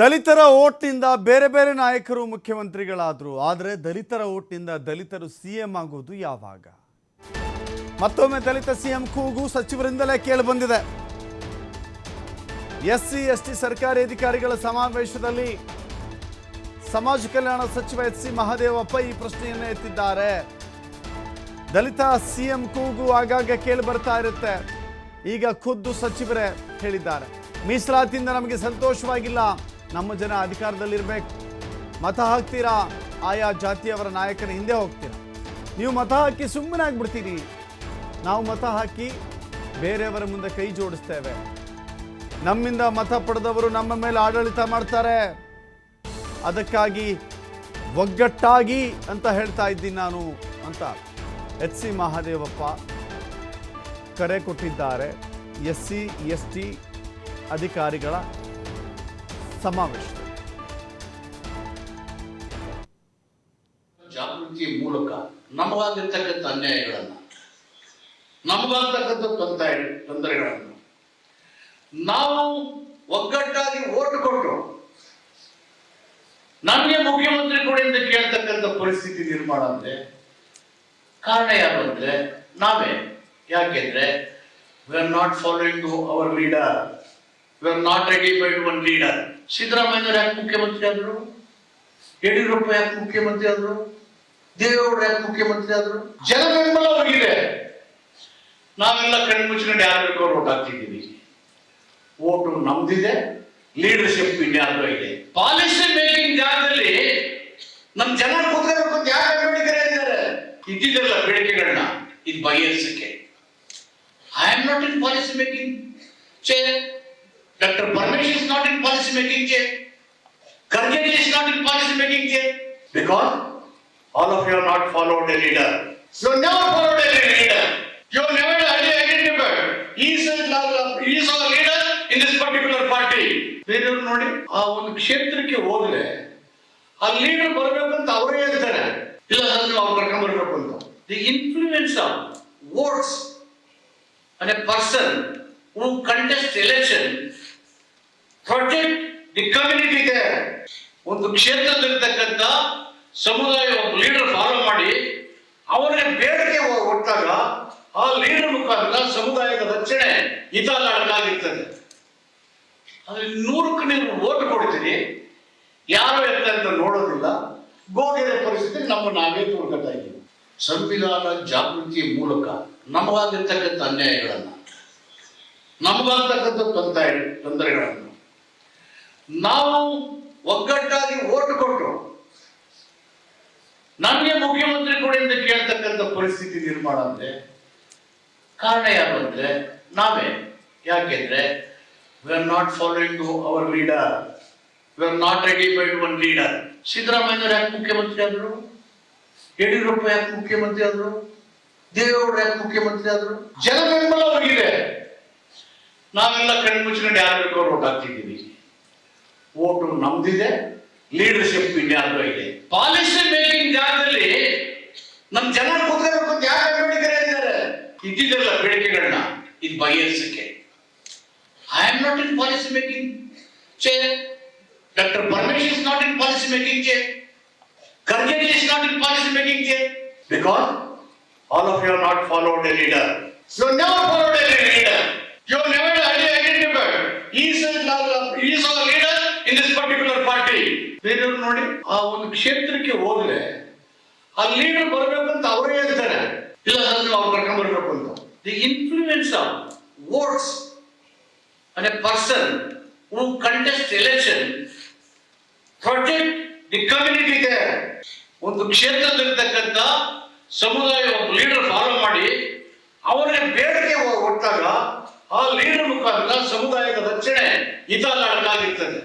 ದಲಿತರ ಓಟ್ನಿಂದ ಬೇರೆ ಬೇರೆ ನಾಯಕರು ಮುಖ್ಯಮಂತ್ರಿಗಳಾದರು, ಆದರೆ ದಲಿತರ ಓಟ್ನಿಂದ ದಲಿತರು ಸಿಎಂ ಆಗೋದು ಯಾವಾಗ? ಮತ್ತೊಮ್ಮೆ ದಲಿತ ಸಿಎಂ ಕೂಗು ಸಚಿವರಿಂದಲೇ ಕೇಳಿಬಂದಿದೆ ಎಸ್ ಸಿ ಎಸ್ ಟಿ ಸರ್ಕಾರಿ ಅಧಿಕಾರಿಗಳ ಸಮಾವೇಶದಲ್ಲಿ ಸಮಾಜ ಕಲ್ಯಾಣ ಸಚಿವ ಎಚ್ ಸಿ ಮಹಾದೇವಪ್ಪ ಈ ಪ್ರಶ್ನೆಯನ್ನು ಎತ್ತಿದ್ದಾರೆ. ದಲಿತ ಸಿಎಂ ಕೂಗು ಆಗಾಗ ಕೇಳಿ ಬರ್ತಾ ಇರುತ್ತೆ. ಈಗ ಖುದ್ದು ಸಚಿವರೇ ಹೇಳಿದ್ದಾರೆ. ಮೀಸಲಾತಿಯಿಂದ ನಮಗೆ ಸಂತೋಷವಾಗಿಲ್ಲ. ನಮ್ಮ ಜನ ಅಧಿಕಾರದಲ್ಲಿರ್ಬೇಕು. ಮತ ಹಾಕ್ತೀರಾ? ಆಯಾ ಜಾತಿಯವರ ನಾಯಕನ ಹಿಂದೆ ಹೋಗ್ತೀರಾ? ನೀವು ಮತ ಹಾಕಿ ಸುಮ್ಮನೆ ಆಗ್ಬಿಡ್ತೀರಿ ನಾವು ಮತ ಹಾಕಿ ಬೇರೆಯವರ ಮುಂದೆ ಕೈ ಜೋಡಿಸ್ತೇವೆ. ನಮ್ಮಿಂದ ಮತ ಪಡೆದವರು ನಮ್ಮ ಮೇಲೆ ಆಡಳಿತ ಮಾಡ್ತಾರೆ. ಅದಕ್ಕಾಗಿ ಒಗ್ಗಟ್ಟಾಗಿ ಅಂತ ಹೇಳ್ತಾ ಇದ್ದೀನಿ ನಾನು ಅಂತ ಎಚ್ ಸಿ ಮಹಾದೇವಪ್ಪ ಕರೆ ಕೊಟ್ಟಿದ್ದಾರೆ. ಎಸ್ ಸಿ, ಎಸ್ ಟಿ ಅಧಿಕಾರಿಗಳ ಸಮಾವೇಶದಲ್ಲಿ. ಜಾಗೃತಿ ಮೂಲಕ ನಮಗಾಗಿರ್ತಕ್ಕಂಥ ಅನ್ಯಾಯಗಳನ್ನು, ನಮಗಾಗ್ತಕ್ಕಂಥ ತೊಂದರೆ, ತೊಂದರೆಗಳನ್ನು ನಾವು ಒಗ್ಗಟ್ಟಾಗಿ ಓಟ್ ಕೊಟ್ಟು ನಮಗೆ ಮುಖ್ಯಮಂತ್ರಿ ಕೊಡಿ ಅಂತ ಕೇಳ್ತಕ್ಕಂಥ ಪರಿಸ್ಥಿತಿ ನಿರ್ಮಾಣ ಅಂದ್ರೆ ಕಾರಣ ಯಾರು ಅಂದ್ರೆ ನಾವೇ. ಯಾಕೆಂದ್ರೆ we are not following our leader we are not ratified one leader ಸಿದ್ದರಾಮಯ್ಯವ್ರು ಯಾಕೆ ಮುಖ್ಯಮಂತ್ರಿ ಆದರು? ಯಡಿಯೂರಪ್ಪ ಯಾಕೆ ಮುಖ್ಯಮಂತ್ರಿ ಆದರು? ದೇವೇಗೌಡರು ಯಾಕೆ ಮುಖ್ಯಮಂತ್ರಿ ಆದರು? ಜನ ಬೆಂಬಲ ಅವರಿಗಿದೆ. ನಾವೆಲ್ಲ ಕಣ್ಣು ಮುಚ್ಚಿಕೊಂಡು ಯಾರು ಓಟ್ ಹಾಕ್ತಿದ್ದೀವಿ. ಓಟು ನಮ್ದಿದೆ ಲೀಡರ್ಶಿಪ್ ಇನ್ಯಾರು ಇದೆ. ಪಾಲಿಸಿ ಮೇಕಿಂಗ್ ಜಾಗದಲ್ಲಿ ನಮ್ ಜನ ಕೂತ್ಕೋಬೇಕು ಯಾರು ಬೇಡಿಕೆ ಇದ್ದಾರೆ ಇದ್ದಿದ್ದಲ್ಲ ಬೇಡಿಕೆಗಳನ್ನ ಇದು ಬಗೆಹರಿಸಕ್ಕೆ I am not in policy making chair doctor Paramesh is not in policy making chair. Karjani is not in policy making chair because all of you are not followed a leader. You never followed a leader. You have never identified. He is a, is our leader in this particular party. ಬೇರೆಯವ್ರು ನೋಡಿ ಆ ಒಂದು ಕ್ಷೇತ್ರಕ್ಕೆ ಹೋದ್ರೆ ಆ leader ಬರಬೇಕು ಅಂತ ಅವರೇ ಹೇಳ್ತಾರೆ ಇಲ್ಲ ಸರ್ ನೀವು ಅವ್ರು ಕರ್ಕೊಂಡ್ ಬರ್ಬೇಕು ಅಂತ the influence of votes and a person who contest election protect the community there ಒಂದು ಕ್ಷೇತ್ರದಲ್ಲಿರ್ತಕ್ಕಂಥ ಸಮುದಾಯ ಒಬ್ಬ ಲೀಡರ್ ಫಾಲೋ ಮಾಡಿ ಅವರಿಗೆ ಬೇಡಿಕೆ ಕೊಟ್ಟಾಗ ಆ ಲೀಡರ್ ಮುಖಾಂತರ ಸಮುದಾಯದ ರಕ್ಷಣೆ ಹಿತಾಲಾಡಕ್ಕಾಗಿರ್ತದೆ ಆದ್ರೆ ನೂರಕ್ಕೆ ನೀವು ಓಟ್ ಕೊಡ್ತೀರಿ. ಯಾರು ಎತ್ತ ಅಂತ ನೋಡೋದಿಲ್ಲ. ಗೋಗೆರೆ ಪರಿಸ್ಥಿತಿ ನಮ್ಮ ನಾವೇ ತೋರ್ಕೊಳ್ತಾ ಸಂವಿಧಾನ ಜಾಗೃತಿ ಮೂಲಕ ನಮಗಾಗಿರ್ತಕ್ಕಂಥ ಅನ್ಯಾಯಗಳನ್ನ ನಮಗಾಗ್ತಕ್ಕಂಥ ತೊಂದರೆ ತೊಂದರೆಗಳನ್ನು ನಾವು ಒಗ್ಗಟ್ಟಾಗಿ ಓಟ್ ಕೊಟ್ಟು ನಮಗೆ ಮುಖ್ಯಮಂತ್ರಿ ಕೊಡಿ ಅಂತ ಕೇಳ್ತಕ್ಕಂಥ ಪರಿಸ್ಥಿತಿ ನಿರ್ಮಾಣ ಅಂದ್ರೆ ಕಾರಣ ಯಾರು ಅಂದ್ರೆ ನಾವೇ. ಯಾಕೆಂದ್ರೆ we are not following our leader we are not ratified one leader ಸಿದ್ದರಾಮಯ್ಯವ್ರು ಯಾಕೆ ಮುಖ್ಯಮಂತ್ರಿ ಆದ್ರು? ಯಡಿಯೂರಪ್ಪ ಯಾಕೆ ಮುಖ್ಯಮಂತ್ರಿ ಆದ್ರು? ದೇವೇಗೌಡರು ಯಾಕೆ ಮುಖ್ಯಮಂತ್ರಿ ಆದ್ರು? ಜನ ಬೆಂಬಲ ಅವ್ರಿಗಿದೆ ನಾವೆಲ್ಲ ಕಣ್ಣು ಮುಚ್ಕೊಂಡು ಯಾರು ಬೇಕೋ ಓಟ್ ಹಾಕ್ತಿದ್ದೀವಿ? ಓಟು ನಮ್ದಿದೆ ಲೀಡರ್ಶಿಪ್ ಇಂಡಿಯಾದ ಇದೆ. ಪಾಲಿಸಿ ಮೇಕಿಂಗ್ ಜಾಗದಲ್ಲಿ ನಮ್ ಜನ ಕೂತ್ಕೋಬೇಕು ಅಂತ ಯಾರು ಬೇಡಿಕೆ ಇದ್ದಿದ್ದಲ್ಲ ಬೇಡಿಕೆಗಳನ್ನ, ಇದು ಬಗೆಹರಿಸಕ್ಕೆ I am not in policy making chair doctor Paramesh is not in policy making chair Kargil is not in policy making chair because all of you are not followed a leader. Never followed followed a leader. You have never identified. He is, a, he is our leader in this particular party. ಬೇರೆಯವ್ರು ನೋಡಿ ಆ ಒಂದು ಕ್ಷೇತ್ರಕ್ಕೆ ಹೋದ್ರೆ ಆ leader ಬರಬೇಕು ಅಂತ ಅವರೇ ಹೇಳ್ತಾರೆ. ಇಲ್ಲ ನೀವು ಅವ್ರು ಕರ್ಕೊಂಡ್ ಬರ್ಬೇಕು ಅಂತ. The influence of votes and a person who contest election protect the community ಇದೆ ಒಂದು ಕ್ಷೇತ್ರದಲ್ಲಿರ್ತಕ್ಕಂಥ ಸಮುದಾಯ ಒಬ್ಬ ಲೀಡರ್ ಫಾಲೋ ಮಾಡಿ ಅವರಿಗೆ ಬೇಡಿಕೆ ಕೊಟ್ಟಾಗ ಆ ಲೀಡರ್ ಮುಖಾಂತರ ಸಮುದಾಯದ ರಕ್ಷಣೆ ಹಿತಾಲಾಡಕ್ಕಾಗಿರ್ತದೆ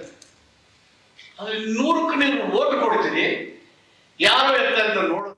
ಆದ್ರೆ ನೂರಕ್ಕೆ ನೀವು ಓಟ್ ಕೊಡ್ತೀರಿ ಯಾರು ಎತ್ತ ಅಂತ ನೋಡೋದು